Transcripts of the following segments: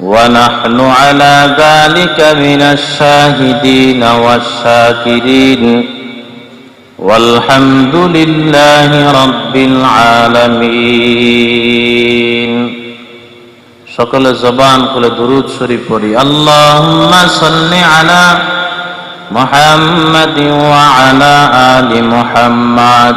ونحن على ذلك من الشاهدين والشاكرين والحمد لله رب العالمين সকল জবান খুলে দুরুদ শরীফ পড়ি আল্লাহুম্মা সাল্লি আলা মুহাম্মাদ ওয়া আলা আলি মুহাম্মাদ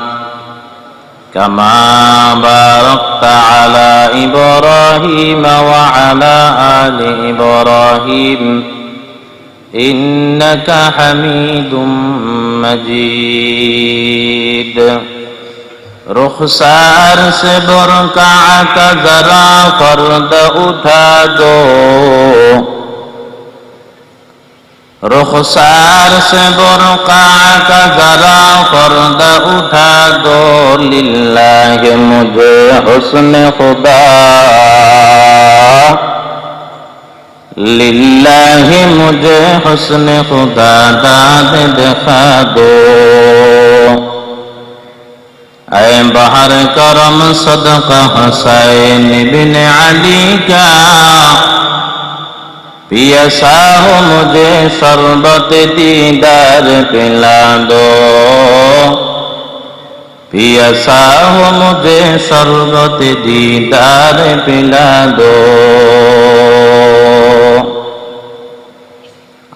كما باركت على إبراهيم وعلى ال إبراهيم انك حميد مجيد رخسار سے برکع کا ذرا فرد اٹھا রুখসার সে বর কাজারা পর্দা উঠা দো লিল্লাহে মুঝে হুসনে খুদা। লিল্লাহে মুঝে হুসনে খুদা দাদ দেখা দো। আয় বাহার করম সদক হসাই নিবিন আলী কা پیاسا ہو مجھے شربت دیدار پلا دو پیاسا ہو مجھے شربت دیدار پلا দো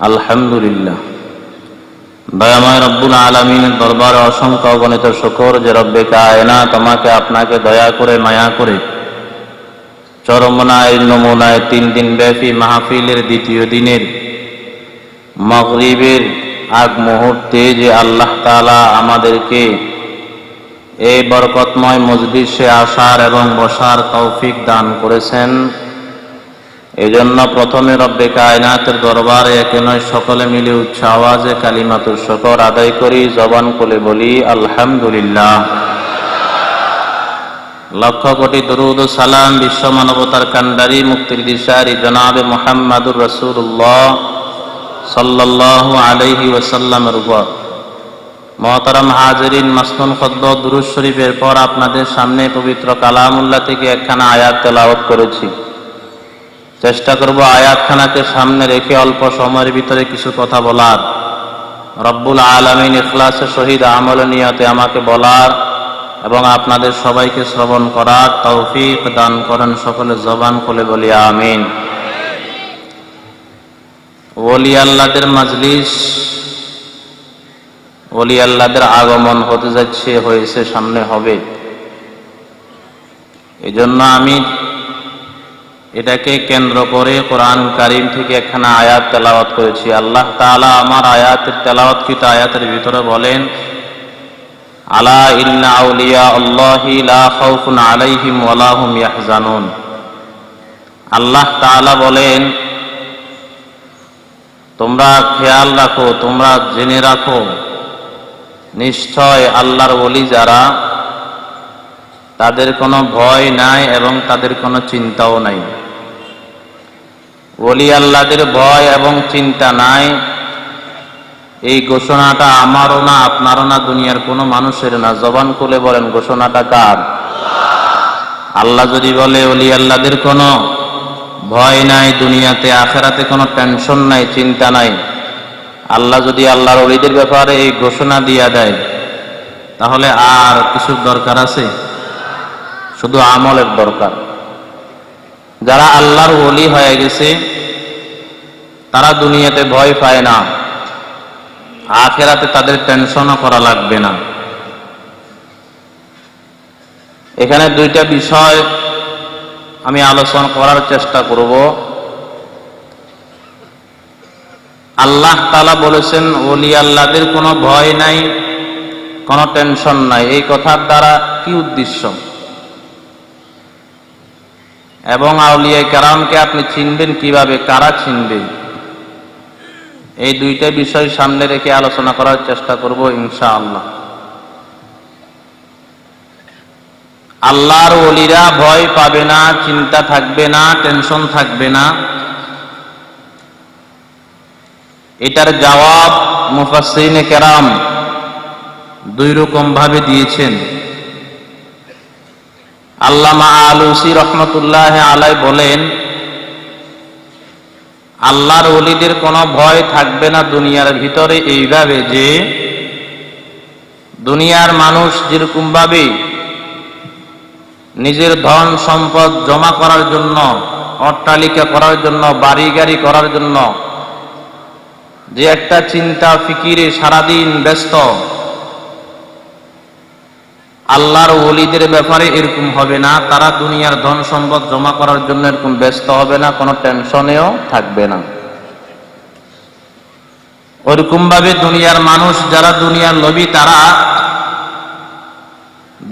আলহামদুলিল্লাহ। দয়াময় রব্বুল আলমিনের দরবারে অসংখ্য গণিত শুকর যে রব্বে কায়নাত তোমাকে আপনাকে দয়া করে, মায়া করে চরমনায় নমুনায় তিন দিন ব্যাপী মাহফিলের দ্বিতীয় দিনের মগরিবের আগ মুহূর্তে যে আল্লাহ তালা আমাদেরকে এই বরকতময় মজলিসে আসার এবং বসার তৌফিক দান করেছেন। এই জন্য প্রথমে রব্বে কায়নাতের দরবারে একে নয় সকলে মিলে উচ্চ আওয়াজে কালিমাতুর শকর আদায় করি, জবান করে বলি, আলহামদুলিল্লাহ। লক্ষ কোটি দরুদ সালাম বিশ্ব মানবতার কান্ডারি মুক্তির দিশারি জনাবে মোহাম্মদুর রসুল্লাহ সাল্লাহ আলহি ওসাল্লামের উপর। মহতারাম হাজরিন মাসনুন খদ্দ দুরুজ শরীফের পর আপনাদের সামনে পবিত্র কালামুল্লাহ থেকে একখানা আয়াত তেলাওয়াত করেছি। চেষ্টা করব আয়াতখানাকে সামনে রেখে অল্প সময়ের ভিতরে কিছু কথা বলার। রব্বুল আলমিন ইখলাসের শহীদ আমল নিয়তে আমাকে বলার এবং আপনাদের সবাইকে শ্রবণ করার তৌফিক দান করেন সকলে জবান খুলে বলি, আমিন। ওলি আল্লাদের মাজলিস, ওলি আল্লাদের আগমন হতে যাচ্ছে, হয়েছে, সামনে হবে। এই জন্য আমি এটাকে কেন্দ্র করে কোরআন কারিম থেকে একখানা আয়াত তেলাওয়াত করেছি। আল্লাহ তাআলা আমার আয়াতের তেলাওয়াতকৃত আয়াতের ভিতরে বলেন আলা ইন্না আউলিয়া আল্লাহি লা খাউফুন আলাইহিম ওয়ালা হুম ইয়াহজানুন। আল্লাহ তাআলা বলেন, তোমরা খেয়াল রাখো, তোমরা জেনে রাখো, নিশ্চয় আল্লাহর ওলি যারা, তাদের কোনো ভয় নাই এবং তাদের কোনো চিন্তাও নাই। ওলি আল্লাহদের ভয় এবং চিন্তা নাই এই ঘোষণাটা আমারও না, আপনারও না, দুনিয়ার কোনো মানুষের না। জবান খুলে বলেন, ঘোষণাটা কার? আল্লাহ যদি বলে, অলি আল্লাহদের কোনো ভয় নাই, দুনিয়াতে আখেরাতে কোনো টেনশন নাই, চিন্তা নাই। আল্লাহ যদি আল্লাহর অলিদের ব্যাপারে এই ঘোষণা দিয়া দেয়, তাহলে আর কিছুর দরকার আছে? শুধু আমলের দরকার। যারা আল্লাহর অলি হয়ে গেছে, তারা দুনিয়াতে ভয় পায় না। আখেরাতে তাদের টেনশনও করা লাগবে না। এখানে দুইটা বিষয় আমি আলোচনা করার চেষ্টা করব। আল্লাহ তালা বলেছেন, ওলি আল্লাহদের কোনো ভয় নাই, কোনো টেনশন নাই। এই কথার দ্বারা কি উদ্দেশ্য? এবং আউলিয়া কারামকে আপনি চিনবেন কীভাবে, কারা চিনবেন এই দুইটা বিষয় সামনে রেখে আলোচনা করার চেষ্টা করব ইনশা আল্লাহ আল্লাহর অলিরা ভয় পাবে না, চিন্তা থাকবে না, টেনশন থাকবে না। এটার জবাব মুফাসসিরিনে কেরাম দুই রকম ভাবে দিয়েছেন। আল্লামা আলুসি রহমতুল্লাহ আলাই বলেন আল্লাহর অলিদের কোনো ভয় থাকবে না দুনিয়ার ভিতরে এইভাবে যে দুনিয়ার মানুষ যেরকমভাবে নিজের ধন সম্পদ জমা করার জন্য, অট্টালিকা করার জন্য বাড়ি গাড়ি করার জন্য, যে একটা চিন্তা, ফিকিরে সারাদিন ব্যস্ত আল্লাহর ওলিদের ব্যাপারে এরকম হবে না, তারা দুনিয়ার ধন সম্পদ জমা করার জন্য এরকম ব্যস্ত হবে না, কোনো টেনশনেও থাকবে না। ওরকম ভাবে দুনিয়ার মানুষ যারা দুনিয়ার লবি তারা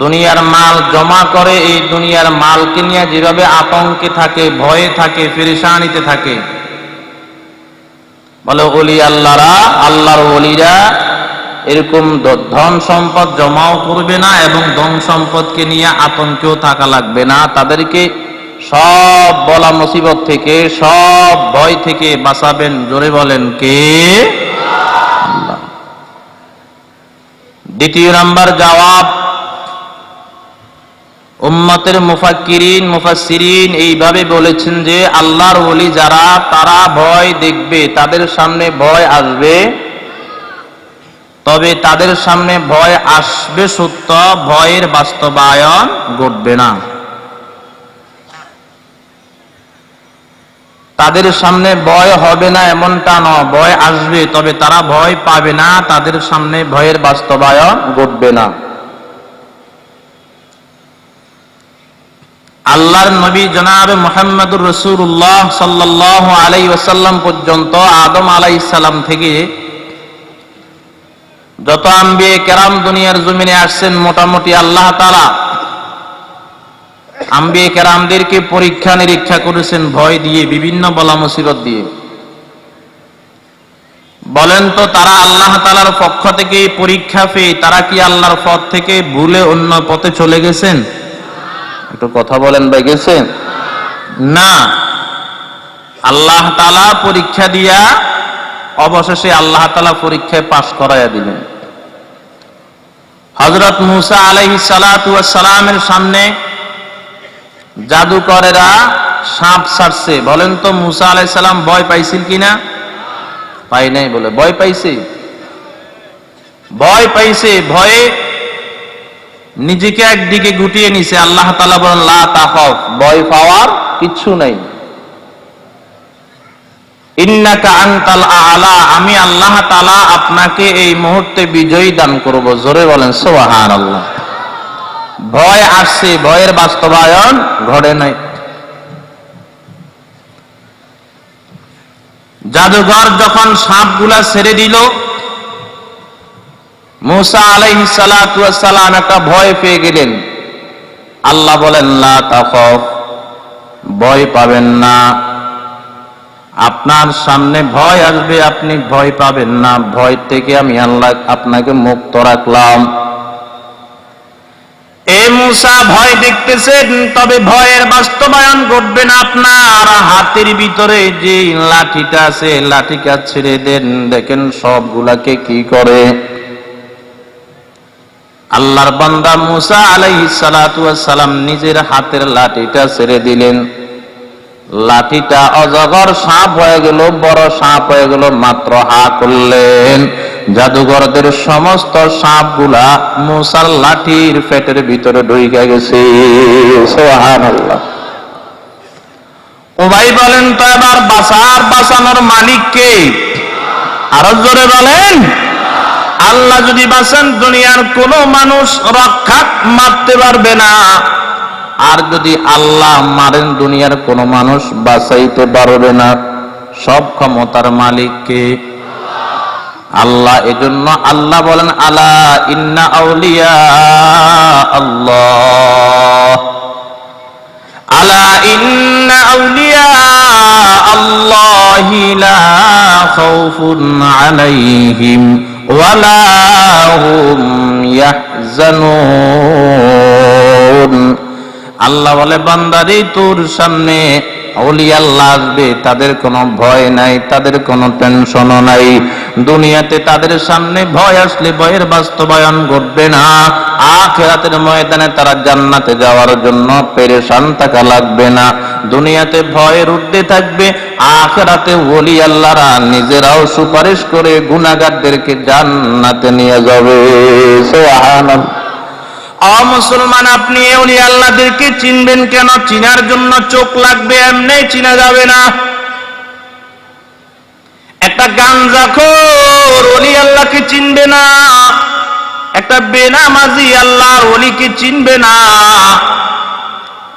দুনিয়ার মাল জমা করে, এই দুনিয়ার মালকে নিয়ে যেভাবে আতঙ্কে থাকে, ভয়ে থাকে ফেরিসানিতে থাকে, বলে অলি আল্লাহরা, আল্লাহর অলিরা এরকম ধন সম্পদ জমাও করবে না এবং ধন সম্পদকে নিয়ে আতঙ্কেও থাকা লাগবে না। তাদেরকে সব বলা মুসিবত থেকে, সব ভয় থেকে বাঁচাবেন। জোরে বলেন কে? দ্বিতীয় নাম্বার জবাব, উম্মতের মুফাক্কিরিন, মুফাসসিরিন এইভাবে বলেছেন যে, আল্লাহর ওলি যারা, তারা ভয় দেখবে, তাদের সামনে ভয় আসবে। তবে তাদের সামনে ভয় আসবে সত্য, ভয়ের বাস্তবায়ন ঘটবে না। তাদের সামনে ভয় হবে না এমনটা ন ভয় আসবে, তবে তারা ভয় পাবে না, তাদের সামনে ভয়ের বাস্তবায়ন ঘটবে না। আল্লাহর নবী জনাব মোহাম্মদুর রসুল্লাহ সাল্লাহ আলাই ওসাল্লাম পর্যন্ত আদম আলাই থেকে যত আম্বিয়ে কেরাম দুনিয়ার জমিনে আসছেন, মোটামুটি আল্লাহ তালা আম্বিয়ে কেরামদেরকে পরীক্ষা নিরীক্ষা করেছেন, ভয় দিয়ে, বিভিন্ন বলা মুসিবত দিয়ে। বলেন তো, তারা আল্লাহ তালার পক্ষ থেকে পরীক্ষা পেয়ে, তারা কি আল্লাহর পথ থেকে ভুলে অন্য পথে চলে গেছেন? একটু কথা বলেন ভাই, গেছেন? না। আল্লাহ তালা পরীক্ষা দিয়া, অবশেষে আল্লাহ তালা পরীক্ষায় পাশ করাইয়া দিলেন। হজরত মুসা আলহি সালামের সামনে জাদুকরেরা সাপ ছাড়ছে। বলেন তো, মুসা আলাই সালাম ভয় পাইছিল কিনা? পাই নাই বলে। ভয় পাইছে? ভয় পাইছে, ভয়ে নিজেকে একদিকে গুটিয়ে নিছে। আল্লাহ তালা বলেন, লা তাহফ ভয় পাওয়ার কিচ্ছু নাই। আলা, আমি আল্লাহ তালা আপনাকে এই মুহূর্তে বিজয়ী দান করব। জোরে বলেন সোহান আল্লাহ ভয় আসছে, ভয়ের বাস্তবায়ন ঘটে নাই। জাদুঘর যখন সাপগুলা ছেড়ে দিল, মুসা একটা ভয় পেয়ে গেলেন। আল্লাহ বলেন ভয় পাবেন না। আপনার সামনে ভয় আসবে, আপনি ভয় পাবেন না। ভয় থেকে আমি আল্লাহ আপনাকে মুক্ত রাখলাম। এ মুসা ভয় দেখতেছেন, তবে ভয়ের বাস্তবায়ন ঘটবে না আপনার। হাতের ভিতরে যে লাঠিটা আছে, লাঠিটা ছেড়ে দেন। দেখেন সবগুলাকে কি করে। আল্লাহর বান্দা মুসা আলাইহিস সালাম নিজের হাতের লাঠিটা ছেড়ে দিলেন। লাঠিটা অজগর সাপ হয়ে গেল, বড় সাপ হয়ে গেল, মাত্র হা করলেন। জাদুঘরদের সমস্ত সাপগুলা মুসার লাঠির পেটের ভিতরে ঢুকে গেছে। ওবাই বলেন, তো এবার বাসার বাঁচানোর মালিক কে? আরও জোরে বলেন, আল্লাহ যদি বাঁচান দুনিয়ার কোন মানুষ রক্ষা মারতে পারবে না। আর যদি আল্লাহ মারেন দুনিয়ার কোনো মানুষ, বাঁচাইতে পারবে না। সব ক্ষমতার মালিককে আল্লাহ। এজন্য আল্লাহ বলেন, আলা ইন্না আউলিয়া আল্লাহ। আলা ইন্না আউলিয়া আল্লাহ লা খাউফুন আলাইহিম ওয়ালা হুম ইয়াহজানুন। আল্লাহ বলে, বান্দারি, তোর সামনে আসবে, তাদের কোনো ভয় নাই, তাদের কোনো টেনশনও নাই। দুনিয়াতে তাদের সামনে ভয় আসলে ভয়ের বাস্তবায়ন ঘটবে না। আখেরাতের ময়দানে তারা জান্নাতে যাওয়ার জন্য পেরেশান থাকা লাগবে না। দুনিয়াতে ভয়ের ঊর্ধ্বে থাকবে, আখেরাতে ওলি আল্লাহরা নিজেরাও সুপারিশ করে গুণাগারদেরকে জান্নাতে নিয়ে যাবে। সুবহানাল্লাহ। অ মুসলমান, আপনি এউলি আল্লাহদেরকে চিনবেন কেন? চিনার জন্য চোখ লাগবে, এমনি চিনা যাবে না। একটা গাঞ্জাখোর অলি আল্লাহকে চিনবে না। একটা বেনামাজি আল্লাহর অলিকে চিনবে না।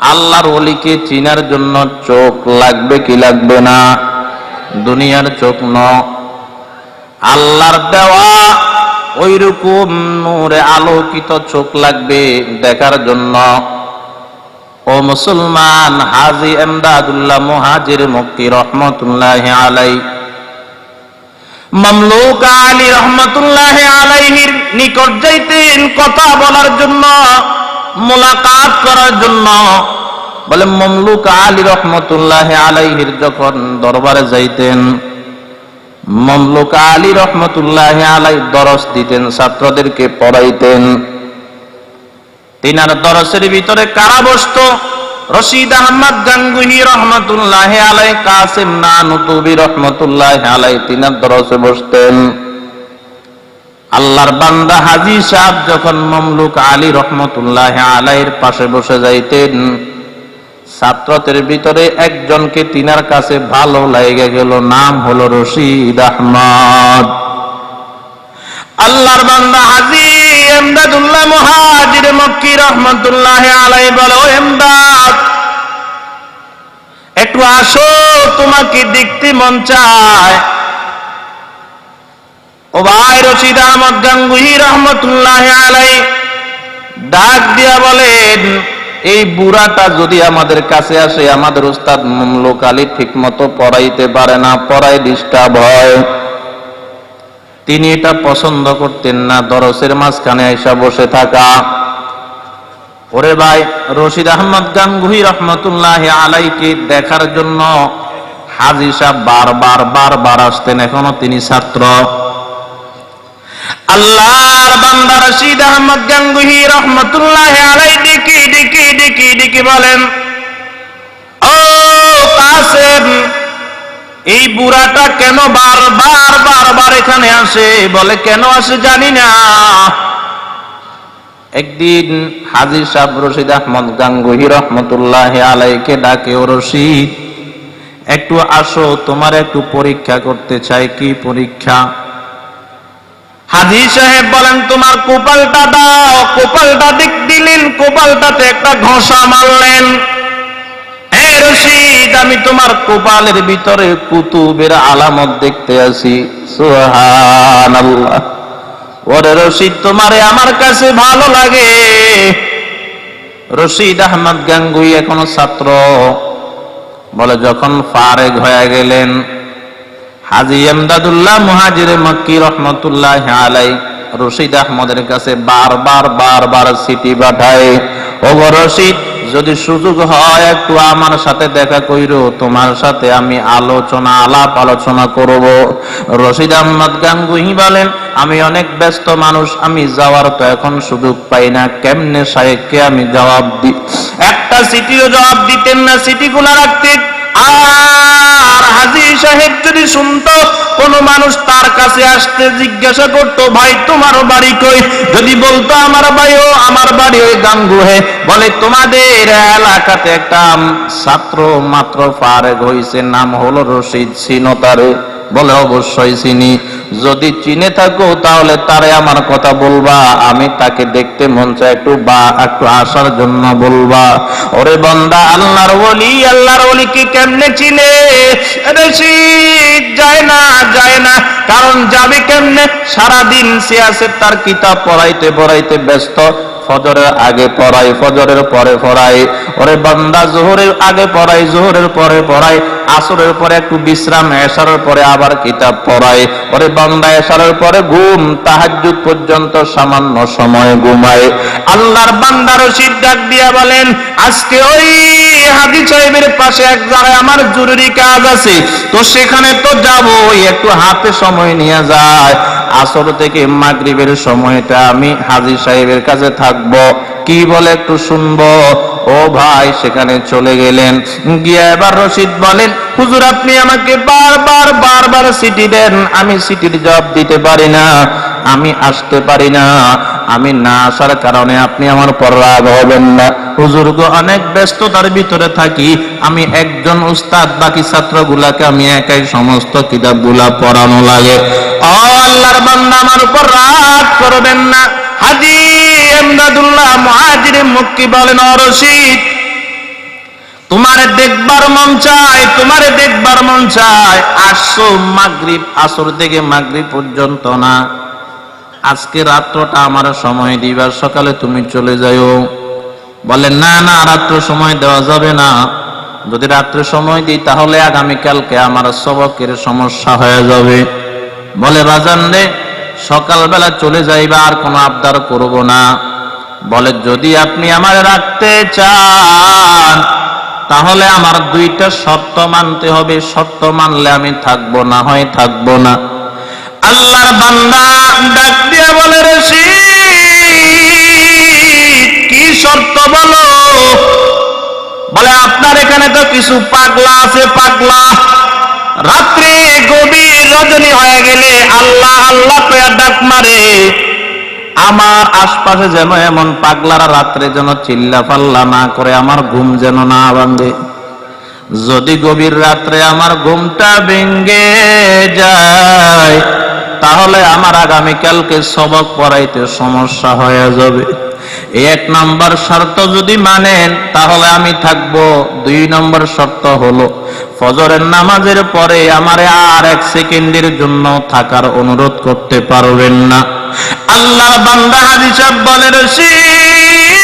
আল্লাহর অলিকে চিনার জন্য চোখ লাগবে কি লাগবে না? দুনিয়ার চোখ ন। আল্লাহর দেওয়া ওই রকম নূরে আলোকিত চোখ লাগবে দেখার জন্য। ও মুসলমান, হাজি এমদাদুল্লাহ মুহাজির মুক্তি রহমতুল্লাহ আলাই। মামলুক আলী রহমতুল্লাহ আলাইহির নিকট যাইতেন কথা বলার জন্য, মোলাকাত করার জন্য। বলে, মমলুক আলী রহমতুল্লাহ আলাইহির যখন দরবারে যাইতেন মমলুক আলী রহমতুল্লাহ আলাই দরস দিতেন, ছাত্রদেরকে পড়াইতেন। তিনার দরসের ভিতরে কারা বসত রশিদ আহমদ গাঙ্গুহি রহমতুল্লাহ আলাই, কাসিম নানুতুবি রহমতুল্লাহ আলাই তিনার দরসে বসতেন। আল্লাহর বান্দা হাজি সাহেব যখন মমলুক আলী রহমতুল্লাহ আলাইয়ের পাশে বসে যাইতেন ছাত্রদের ভিতরে একজনকে তিনার কাছে ভালো লাগে গেল, নাম হলো রশিদ আহমদ। আল্লাহর বান্দা হাজি এমদাদুল্লাহ মুহাজির মক্কি রহমতুল্লাহ আলাই বলো এমদাদ, একটু আসো, তোমাকে দেখতে মন চায়। ও ভাই রশিদ আহমদ গাঙ্গুহি রহমতুল্লাহ আলাই ডাক দিয়া বলেন এই বুড়াটা যদি আমাদের কাছে আসে, আমাদের উস্তাদ মমলুক আলী ঠিক মতো পড়াইতে পারে না, পড়াই ডিস্টার্ব হয়। তিনি এটা পছন্দ করতেন না, দরসের মাঝখানে এসা বসে থাকা। ওরে ভাই, রশিদ আহমদ গাঙ্গুহি রহমতুল্লাহ আলাইকে দেখার জন্য হাজি সাহেব বারবার বারবার আসতেন, এখনও তিনি ছাত্র। আল্লাহর বান্দা রশিদ আহমদ গাঙ্গুহি রহমতুল্লাহ আলাই ডিকি ডিকি ডিকি ডিকি বলেন, ও কাসেম, এই বুড়াটা কেন বারবার বারবার এখানে আসে? বলে, কেন আসে জানি না। একদিন হাজির সাহেব রশিদ আহমদ গাঙ্গুহি রহমতুল্লাহ আলাইকে ডাকে, ও রশিদ, একটু আসো, তোমার একটু পরীক্ষা করতে চাই। কি পরীক্ষা? হাজি সাহেব বলেন, তোমার কোপালটা দাও, কোপালটা দিক দিলেন, কোপালটাতে একটা ঘষা মারলেন। রশিদ, আমি তোমার কোপালের ভিতরে কুতুবের আলামত দেখতে আছি। সুবহানাল্লাহ। ওরে রশিদ, তোমারে আমার কাছে ভালো লাগে। রশিদ আহমদ গাঙ্গুই এখনও ছাত্র। বলে, যখন ফারেগ হয়ে গেলেন হাজি এমদাদুল্লাহ মুহাজির মক্কি রহমতুল্লাহ আলাই রশিদ আহমদের কাছে বারবার বারবার সিটি পাঠায় ও রশিদ, যদি সুযোগ হয় একটু আমার সাথে দেখা কইরো, তোমার সাথে আমি আলোচনা, আলাপ আলোচনা করব। রশিদ আহমদ গাঙ্গুহি বলেন, আমি অনেক ব্যস্ত মানুষ, আমি যাওয়ার তো এখন সুযোগ পাই না, কেমনে সাহেবকে আমি জবাব দি একটা সিটিরও জবাব দিতেন না সিটি খোলা রাখতেন। আর হাজি সাহেব যদি শুনতো, কোন মানুষ তার কাছে আসতে জিজ্ঞাসা করতো, ভাই, তোমার বাড়ি কই? যদি বলতো, আমার ভাই ও আমার বাড়ি ওই গাঙ্গুহে। বলে, তোমাদের এলাকাতে একটা ছাত্র মাত্র ফারেক হইছে, নাম হলো রশিদ সিনতারে। বলে, অবশ্যই চিনি। যদি চিনে থাকো, তাহলে তারে আমার কথা বলবা। আমি তাকে দেখতে মন চায় একটু বা, একটু আসার জন্য বলবা। ওরে বন্দা, আল্লাহর ওলি, আল্লাহর ওলিকে কেমনে চিনে? যায় না যায় না। কারণ যাবে কেমনে? সারাদিন সে আছে তার কিতাব পড়াইতে পড়াইতে ব্যস্ত। ফজরের আগে পড়াই, ফজরের পরে পড়াই। ওরে বান্দা, জোহরের আগে পড়াই, জোহরের পরে পড়াই। আসরের পরে একটু বিশ্রাম, এশারের পরে আবার কিতাব পড়াই ওরে বান্দা এশারের পরে ঘুম, তাহাজ্জুদ পর্যন্ত সামান্য সময় ঘুমায়। আল্লাহর বান্দা রশিদ ডাক দিয়া বলেন, আজকে ওই হাজি সাহেবের পাশে এক জায়গায় আমার জরুরি কাজ আছে। তো সেখানে তো যাবই, একটু হাতে সময় নিয়ে যায়। আসর থেকে মাগরিবের সময়টা আমি হাজি সাহেবের কাছে থাকব। কি বলে একটু শুনব? ও ভাই, সেখানে চলে গেলেন। গিয়ে এবার রশিদ বলেন, হুজুর, আপনি আমাকে বারবার বারবার সিটি দেন। আমি সিটির জবাব দিতে পারি না, আমি আসতে পারি না। আমি না আসার কারণে আপনি আমার পর রাগ হবেন না। হুজুর গো, অনেক ব্যস্ততার ভিতরে থাকি। আমি একজন উস্তাদ, বাকি ছাত্রগুলাকে আমি একাই সমস্ত কিতাবগুলা পড়ানো লাগে। আল্লাহর বান্দা আমার উপর রাগ করবেন না। হাজি এমদাদুল্লাহ মুহাজির মুক্তি বলেন, ও রশিদ, তোমারে দেখবার মন চায়, তোমারে দেখবার মন চায়। আসো মাগরিব, আসর থেকে মাগরিব পর্যন্ত না। আজকে রাত্রটা আমার সময় দিবার সকালে তুমি চলে যাও বলে না না, রাত্র সময় দেওয়া যাবে না। যদি রাত্রে সময় দিই, তাহলে আগামীকালকে আমার সবকের সমস্যা হয়ে যাবে। বলে, বাজান রে, সকালবেলা চলে যাইবা, আর কোনো আবদার করব না। বলে, যদি আপনি আমার রাখতে চান, তাহলে আমার দুইটা শর্ত মানতে হবে। শর্ত মানলে আমি থাকব না, হয় থাকব না। আল্লাহর বান্দা ডাক বলে, রশিদ, কি শর্ত বলো? বলে, আপনার এখানে তো কিছু পাগলা আছে, পাগলা। রাত্রে গভীর রজনী হয়ে গেলে আল্লাহ আল্লাহ ডাক মারে। আমার আশপাশে যেন এমন পাগলারা রাত্রে যেন চিল্লা পাল্লা না করে, আমার ঘুম যেন না ভাঙে। যদি গভীর রাত্রে আমার ঘুমটা ভেঙ্গে যায়, তাহলে আমার আগামীকালকে সবক পড়াইতে সমস্যা হয়ে যাবে। এক নম্বর শর্ত যদি মানেন, তাহলে আমি থাকব। দুই নম্বর শর্ত হলো, ফজরের নামাজের পরে আমারে আর এক সেকেন্ডের জন্য থাকার অনুরোধ করতে পারবেন না। আল্লাহর বান্দা হাজি সাহেব বলে রশিদ,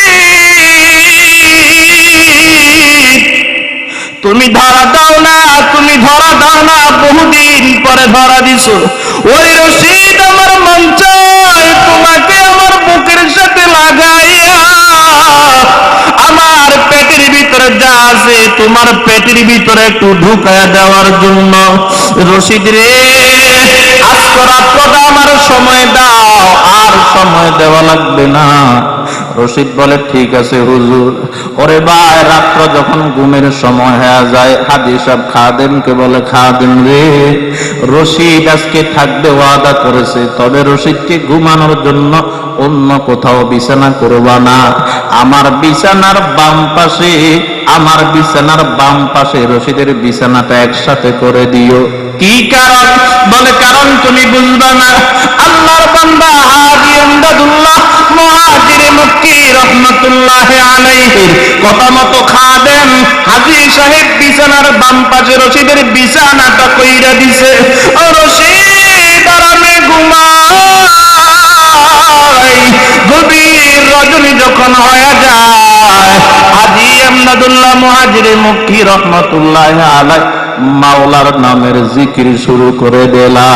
তুমি ধরা দাও না, তুমি ধরা দাও না, বহুদিন পরে ধরা দিছো। ওই রশিদ আমার চায়, তোমাকে আমার বুকের সাথে লাগাইয়া আছে, তোমার পেটের ভিতরে একটু ঢুকায়া দেওয়ার জন্য। রশিদ রে আজকে আমার সময় দাও, আর সময় দেওয়া লাগবে না। রশিদ বলে, ঠিক আছে হুজুর। ওরে ভাই, রাত্র যখন ঘুমের সময় হয়ে যায় হাদি সাহেব খাদেমকে বলে, খাদেম রে, রশিদ আজকে থাকবে ওয়াদা করেছে, তবে রশিদকে ঘুমানোর জন্য অন্য কোথাও বিছানা করবা না। আমার বিছানার বাম পাশে আমার বিছানার বাম পাশে রশিদের বিছানাটা একসাথে করে দিও। কি কারণ? বলে কারণ তুমি বুঝবে না। আল্লাহর বান্দা হাজি এমদাদুল্লাহ মুহাজিরে মক্কি রহমাতুল্লাহ আলাইহির কথা মতো খাদেম হাজি সাহেব বিছানার বাম পাশে রশিদের বিছানাটা কইরা দিছে। ও রশিদ আরামে ঘুমাই। গভীর রজনী যখন হয়ে হাজি এমদাদুল্লাহ মুহাজিরে রহমাতুল্লাহ আলাইহি মাওলার নামের জিকির শুরু করে দেলা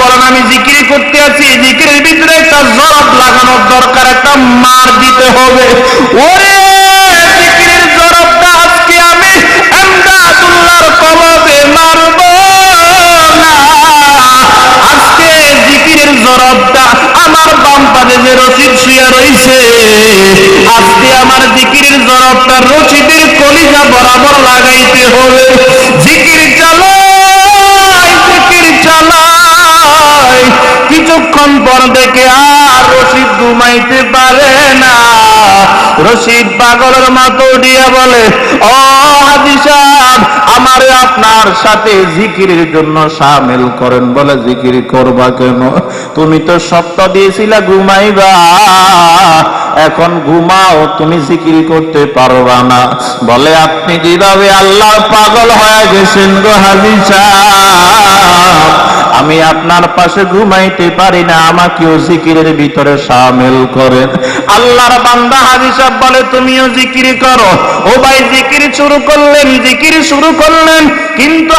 বলেন, আমি জিকির করতে আছি জিকিরের ভিতরে একটা জবাব লাগানোর দরকার, একটা মার দিতে হবে। ওরে, জিকিরের জবাবটা আজকে আমি কলবে জিকিরের জবাবটা আমার বাম পাশে যে রশিদ শুয়ে রয়েছে আজকে আমার জরবটা রশিদের কলিজা বরাবর লাগাইতে হবে। জিকির চালাই জিকির চালাই। কিছুক্ষণ পর দেখে আর রশিদ ঘুমাইতে পারে না। রশিদ পাগলের মতো উঠিয়া বলে ও হাজি সাহেব আমারে আপনার সাথে জিকিরের জন্য সামিল করেন বলে জিকির করবা কেন? তুমি তো সপ্তাহ দিয়েছিলা ঘুমাইবা। এখন ঘুমাও তুমি জিকির করতে পারবা না। বলে আপনি যেভাবে আল্লাহর পাগল হয়ে গেছেন গো হাজি সাহেব, আমি আপনার পাশে ঘুমাইতে পারি না আমাকেও জিকিরের ভিতরে সামিল করেন। আল্লাহর বান্দা হাজি সাহেব বলে, তুমিও জিকির করো। ও ভাই জিকির শুরু করলেন, জিকির শুরু করলেন, কিন্তু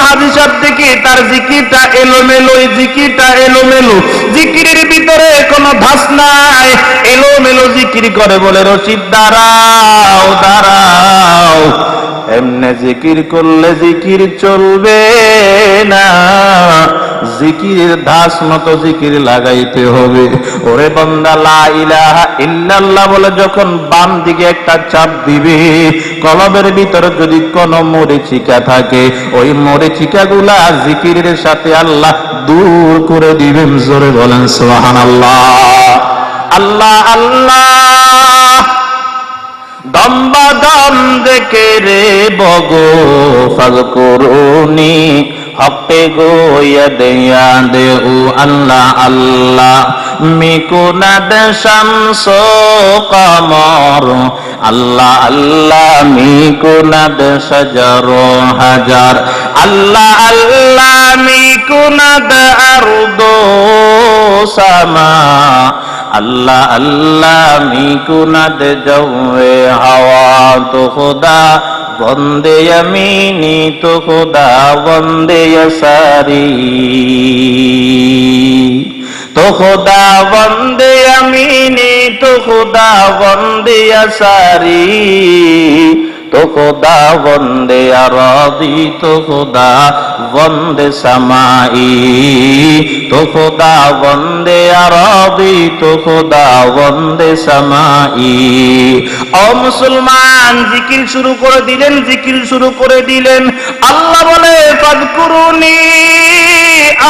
তার জিকিরটা এলোমেলো জিকিরটা এলোমেলো। জিকিরের ভিতরে কোনো ধাস নাই। এলোমেলো জিকির করে বলে, রশিদ, দাঁড়াও দাঁড়াও। এমনে জিকির করলে জিকির চলবে না। জিকিরের ধাস মতো জিকির লাগাইতে হবে। ওরে বন্দা, লা ইলাহা ইল্লাল্লাহ বলে যখন বাম দিকে একটা চাপ দিবে, কলবের ভিতরে যদি কোন মরিচিকা থাকে, ওই মরিচিকা গুলা জিকিরের সাথে আল্লাহ দূর করে দিবেন। জোরে বলেন, সুবহানাল্লাহ। আল্লাহ আল্লাহ, দম্বা দম দেখে রে বগো ফল করুনি হপে গো দে ও আল্লাহ আল্লাহ মিকুনাদ শামস কমর। আল্লাহ আল্লাহ মিকুনাদ সজর হাজার। আল্লাহ আল্লাহ মিকুনাদ আরদ সামা। আল্লাহ আল্লাহ মিকুনাদ জৌয়ে হাওয়া তো খুদা। বন্দে আমিনি তো খোদা বন্দে সারি তো খোদা বন্দে আমিনি তো খোদা বন্দে সারি তো খোদা বন্দে আরাদি তো খোদা, বন্দে সামাই। তো খোদা বন্দে আরাদি তো খোদা, বন্দে সামাই। ও মুসলমান, জিকির শুরু করে দিলেন, জিকির শুরু করে দিলেন। আল্লাহ বলে, ফাদকুরুনি,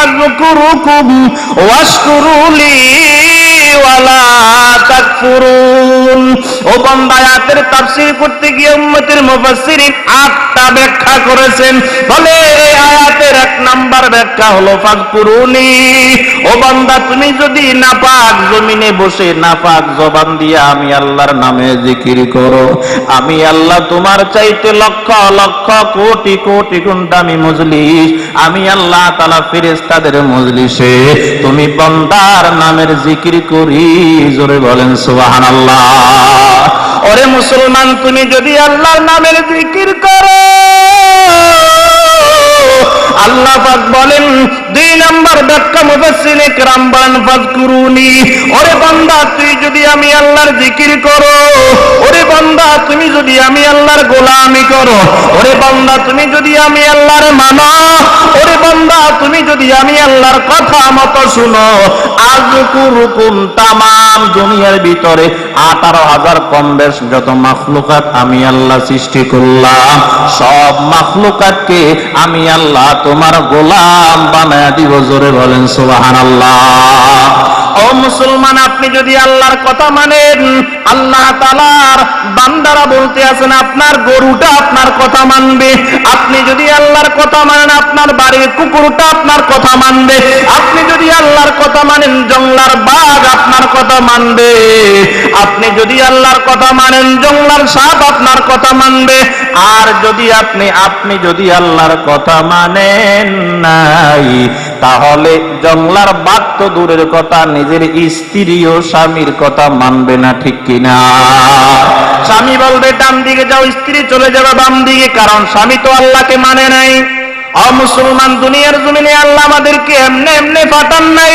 আযকুরুকুম, ওয়াশকুরুলি। তুমি যদি জমিনে বসে জবান আমি আল্লাহর নামে জিকির করো, আমি আল্লাহ তোমার চাইতে লক্ষ লক্ষ, কোটি কোটি গুণ দামি মজলিস। আমি আল্লাহ তালা ফেরেস্তাদের মজলিসে, তুমি বন্দার নামের জিকির করি জোরে বলেন সুবাহান আল্লাহ ওরে মুসলমান তুমি যদি আল্লাহর নামের জিকির করো আল্লাহ পাক বলেন, দুই নাম্বার ব্যাখ্যা মুফাসসিরে কেরাম বলেন ফাজকুরুনি ওরে বান্দা, তুই যদি আমি আল্লাহর জিকির করো, ওরে বান্দা, তুমি যদি আমি আল্লাহর গোলামি করো, ওরে বান্দা, তুমি যদি আমি আল্লাহর মানো, ওরে বান্দা, তুমি যদি আমি আল্লাহর কথা মতো শুনো আজকুরুকুম তামাম, দুনিয়ার ভিতরে আঠারো হাজার কম বেশ যত মাখলুকাত আমি আল্লাহ সৃষ্টি করলাম, সব মাখলুকাতকে আমি আল্লাহ তোমার গোলাম বানায় দিব জোরে বলেন সুবাহান আল্লাহ ও মুসলমান, আপনি যদি আল্লাহর কথা মানেন, আল্লাহ তালার বান্দারা বলতে আছেন, আপনার গরুটা আপনার কথা মানবে। আপনি যদি আল্লাহর কথা মানেন, আপনার বাড়ির কুকুরটা আপনার কথা মানবে। আপনি যদি আল্লাহর কথা মানেন, জংলার বাঘ আপনার কথা মানবে। আপনি যদি আল্লাহর কথা মানেন, জংলার সাপ আপনার কথা মানবে। আর যদি আপনি আপনি যদি আল্লাহর কথা মানেন নাই তাহলে জংলার বাঘ তো দূরের কথা, নিজের স্ত্রী ও স্বামীর কথা মানবে না, ঠিক কিনা? স্বামী বলবে ডান দিকে যাও, স্ত্রী চলে যাবে বাম দিকে কারণ স্বামী তো আল্লাহকে মানে নাই। অমুসলমান দুনিয়ার জমিনে আল্লাহ আমাদেরকে এমনে এমনে পাঠান নাই।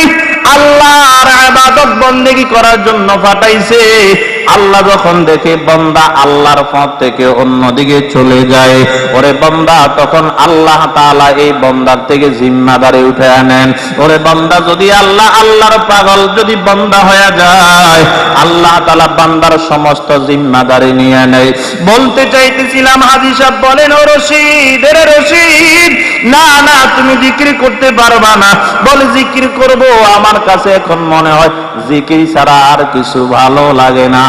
আবাদত বন্দেগি করার জন্য পাঠাইছে আল্লাহ যখন দেখে বন্দা আল্লাহর পথ থেকে অন্যদিকে চলে যায়, ওরে বন্দা, তখন আল্লাহ তাআলা এই বন্দার থেকে জিম্মাদারি উঠে আনেন। ওরে বন্দা, যদি আল্লাহ আল্লাহর পাগল যদি বন্দা হয়ে যায়, আল্লাহ তাআলা বান্দার সমস্ত জিম্মাদারি নিয়ে নেয়। বলতে চাইতেছিলাম, হাজি সাহেব বলেন, ও রশিদ রে রশিদ, না না, তুমি জিকির করতে পারবা না। বলে, জিকির করব, আমার কাছে এখন মনে হয় জিকির ছাড়া আর কিছু ভালো লাগে না।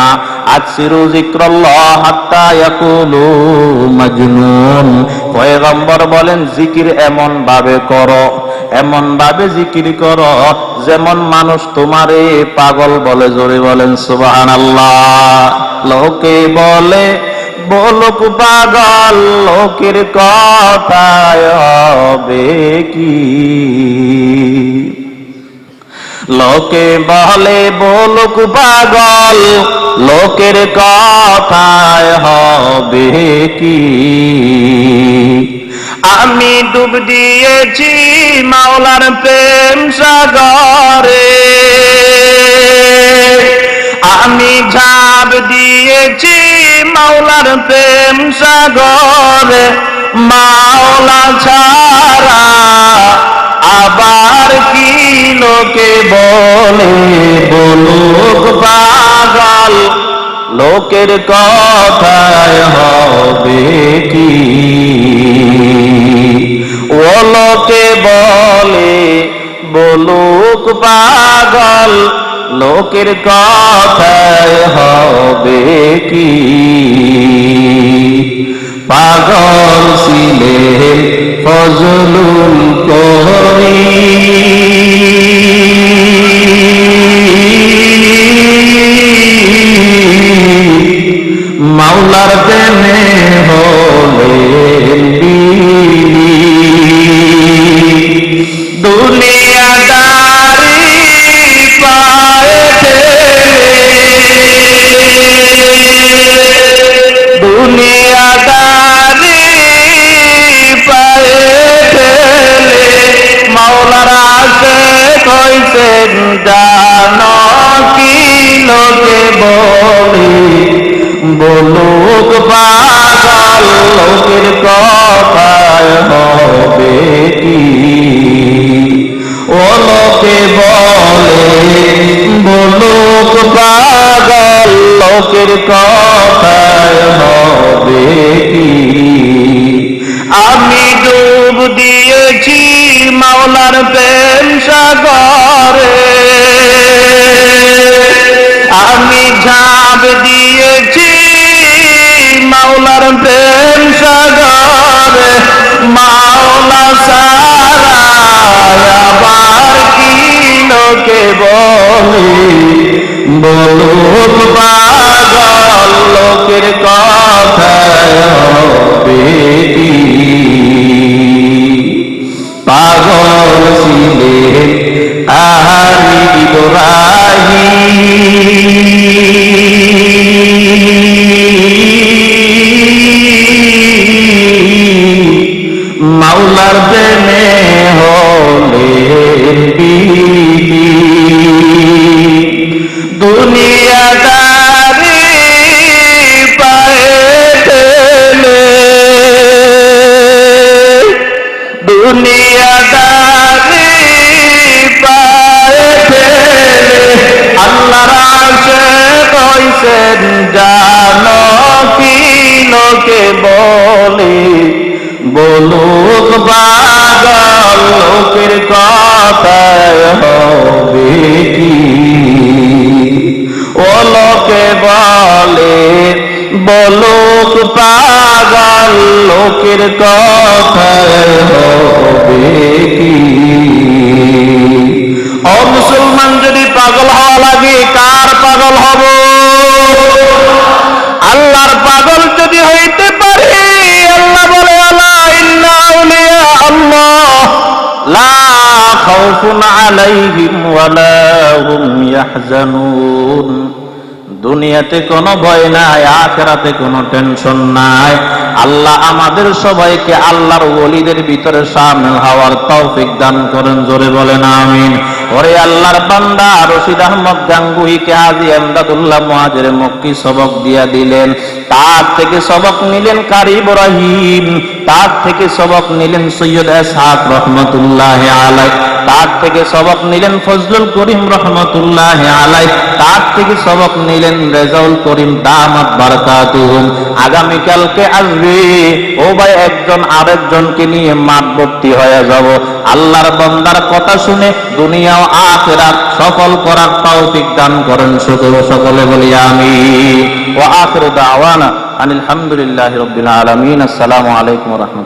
বলেন, জিকির এমন ভাবে করো এমন ভাবে জিকির করো, যেমন মানুষ তোমারে পাগল বলে, জোরে বলেন সুবাহান লোকে বলে, বলুক পাগল, লোকের কথায় হবে কি? লোকে বলে, বলুক পাগল, লোকের কথায় হবে কি? আমি ডুব দিয়েছি মাওলার প্রেম সাগরে। আমি ঝাঁপ দিয়েছি মাওলার প্রেম সাগরে। মাওলা ছাড়া আবার কি লোকে বলে, বলুক পাগল? লোকের কথায় হবে কি? ও লোকে বলে, বলুক পাগল? লোকের কথায় হবে কি? পাগল ছিলেন ফজলুল করি। আমি ডুব দিয়েছি মাওলার প্রেম সাগরে। আমি ঝাঁপ দিয়েছি মাওলার প্রেম সাগরে। মাওলা সারা, আবার কি লোকে বলে? বলুক পাগল লোকের কথায় পাগল ছিলেন আহারি ইব্রাহিম। লোকের কথায় হবে কি? ও মুসলমান, যদি পাগল হওয়া লাগে, কার পাগল হব? আল্লাহর পাগল যদি হইতে পারে, আল্লাহ বলে আল্লাহ ইন্না আউলিয়া আল্লাহ, লা খাউফুন আলাইহিম ওয়ালা হুম ইয়াহজানুন। দুনিয়াতে কোনো ভয় নাই, আখেরাতে কোনো টেনশন নাই। আল্লাহ আমাদের সবাইকে আল্লাহর ওলিদের ভিতরে সামিল হওয়ার তৌফিক দান করেন, জোরে বলেন, আমিন। ওরে আল্লাহর বান্দা রশিদ আহমদ গাঙ্গুহিকে হাজি এমদাদুল্লাহ মুহাজির মক্কি সবক দিয়া দিলেন। তার থেকে সবক নিলেন কারি ইব্রাহিম? তার থেকে সবক নিলেন সৈয়দ এসহাক রহমতুল্লাহ আলাই। তার থেকে সবক নিলেন ফজলুল করিম রহমতুল্লাহ আলাই। তার থেকে সবক নিলেন রেজাউল করিম দামাত বারাকাতুহুম। আগামীকালকে আসবে। ও ভাই, একজন আরেকজনকে নিয়ে মাঠ ভর্তি হয়ে যাব। আল্লাহর বন্দার কথা শুনে দুনিয়া আখেরাত সফল করার তৌফিক দান করেন শুধু সকলে বলি আমি ও আখরে দাওয়ানা আনিল হামদুলিল্লাহ রবিল আলমিন। আসসালামু আলাইকুম রাহমাতুল্লাহ।